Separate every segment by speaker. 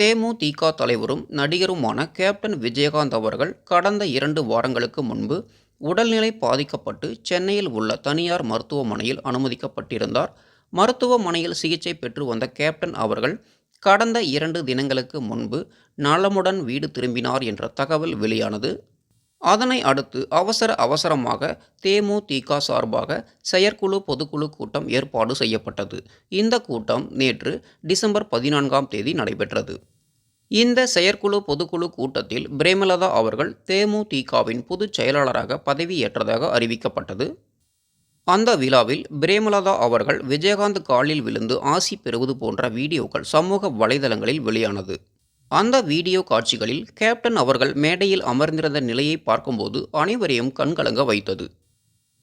Speaker 1: தேமுதிக தலைவரும் நடிகருமான கேப்டன் விஜயகாந்த் அவர்கள் கடந்த இரண்டு வாரங்களுக்கு முன்பு உடல்நிலை பாதிக்கப்பட்டு சென்னையில் உள்ள தனியார் மருத்துவமனையில் அனுமதிக்கப்பட்டிருந்தார். மருத்துவமனையில் சிகிச்சை பெற்று வந்த கேப்டன் அவர்கள் கடந்த இரண்டு தினங்களுக்கு முன்பு நலமுடன் வீடு திரும்பினார் என்ற தகவல் வெளியானது. அதனை அடுத்து அவசர அவசரமாக தேமுதிக சார்பாக செயற்குழு பொதுக்குழு கூட்டம் ஏற்பாடு செய்யப்பட்டது. இந்த கூட்டம் நேற்று டிசம்பர் பதினான்காம் தேதி நடைபெற்றது. இந்த செயற்குழு பொதுக்குழு கூட்டத்தில் பிரேமலதா அவர்கள் தேமுதிகவின் பொதுச் செயலாளராக பதவியேற்றதாக அறிவிக்கப்பட்டது. அந்த விழாவில் பிரேமலதா அவர்கள் விஜயகாந்த் காலில் விழுந்து ஆசி பெறுவது போன்ற வீடியோக்கள் சமூக வலைதளங்களில் வெளியானது. அந்த வீடியோ காட்சிகளில் கேப்டன் அவர்கள் மேடையில் அமர்ந்திருந்த நிலையை பார்க்கும்போது அனைவரையும் கண்கலங்க வைத்தது.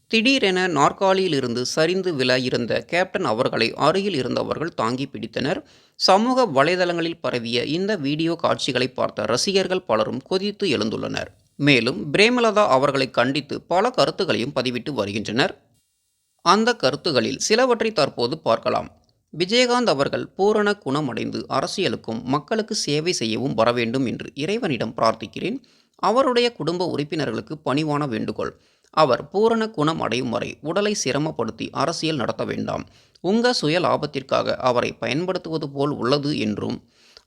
Speaker 1: திடீரென நாற்காலியிலிருந்து சரிந்து விழ இருந்த கேப்டன் அவர்களை அருகில் இருந்தவர்கள் தாங்கி பிடித்தனர். சமூக வலைதளங்களில் பரவிய இந்த வீடியோ காட்சிகளை பார்த்த ரசிகர்கள் பலரும் கொதித்து எழுந்துள்ளனர். மேலும் பிரேமலதா அவர்களை கண்டித்து பல கருத்துகளையும் பதிவிட்டு வருகின்றனர். அந்த கருத்துகளில் சிலவற்றை தற்போது பார்க்கலாம். விஜயகாந்த் அவர்கள் பூரண குணமடைந்து அரசியலுக்கும் மக்களுக்கு சேவை செய்யவும் வர வேண்டும் என்று இறைவனிடம் பிரார்த்திக்கிறேன். அவருடைய குடும்ப உறுப்பினர்களுக்கு பணிவான வேண்டுகோள். அவர் பூரண குணம் அடையும் வரை உடலை சிரமப்படுத்தி அரசியல் நடத்த வேண்டாம். உங்க சுய லாபத்திற்காக அவரை பயன்படுத்துவது போல் உள்ளது என்றும்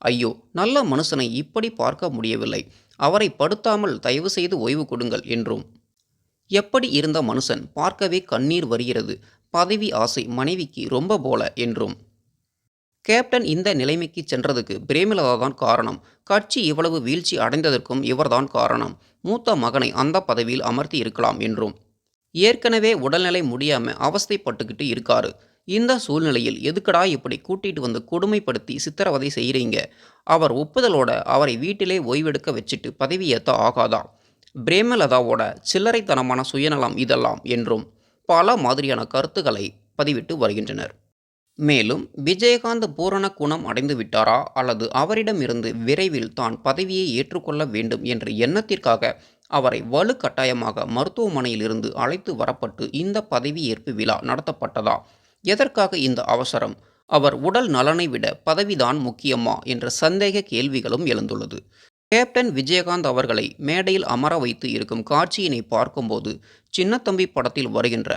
Speaker 1: ஐயோ நல்ல மனுஷனை இப்படி பார்க்க முடியவில்லை. அவரை படுத்தாமல் தயவு செய்து ஓய்வு கொடுங்கள் என்றும். எப்படி இருந்த மனுஷன் பார்க்கவே கண்ணீர் வருகிறது. பதவி ஆசை மனைவிக்கு ரொம்ப போல என்றும். கேப்டன் இந்த நிலைமைக்கு சென்றதுக்கு பிரேமலதா தான் காரணம். கட்சி இவ்வளவு வீழ்ச்சி அடைந்ததற்கும் இவர்தான் காரணம். மூத்த மகனை அந்த பதவியில் அமர்த்தி இருக்கலாம் என்றும். ஏற்கனவே உடல்நிலை முடியாம அவஸ்தைப்பட்டுக்கிட்டு இருக்காரு. இந்த சூழ்நிலையில் எதுக்கடா இப்படி கூட்டிட்டு வந்து கொடுமைப்படுத்தி சித்திரவதை செய்கிறீங்க அவர் ஒப்புதலோட அவரை வீட்டிலே ஓய்வெடுக்க வச்சுட்டு பதவியேற்ற ஆகாதா? பிரேமலதாவோட சில்லறைத்தனமான சுயநலம் இதெல்லாம் என்றும். பல மாதிரியான கருத்துக்களை பதிவிட்டு வருகின்றனர். மேலும் விஜயகாந்த் பூரண குணம் அடைந்து விட்டாரா அல்லது அவரிடமிருந்து விரைவில் தான் பதவியை ஏற்றுக்கொள்ள வேண்டும் என்ற எண்ணத்திற்காக அவரை வலுக்கட்டாயமாக மருத்துவமனையிலிருந்து அழைத்து வரப்பட்டு இந்த பதவியேற்பு விழா நடத்தப்பட்டதா? எதற்காக இந்த அவசரம்? அவர் உடல் நலனை விட பதவிதான் முக்கியமா? என்ற சந்தேக கேள்விகளும் எழுந்துள்ளது. கேப்டன் விஜயகாந்த் அவர்களை மேடையில் அமர வைத்து இருக்கும் காட்சியினை பார்க்கும்போது சின்னத்தம்பி படத்தில் வருகின்ற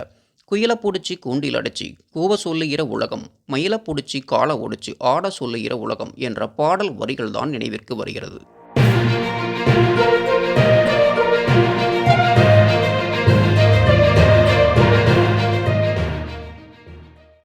Speaker 1: குயில பிடிச்சி கூண்டில் அடிச்சு கூவ சொல்லுகிற உலகம் மயில பிடிச்சி காலை ஒடிச்சு ஆட சொல்லுகிற உலகம் என்ற பாடல் வரிகள்தான் நினைவிற்கு வருகிறது.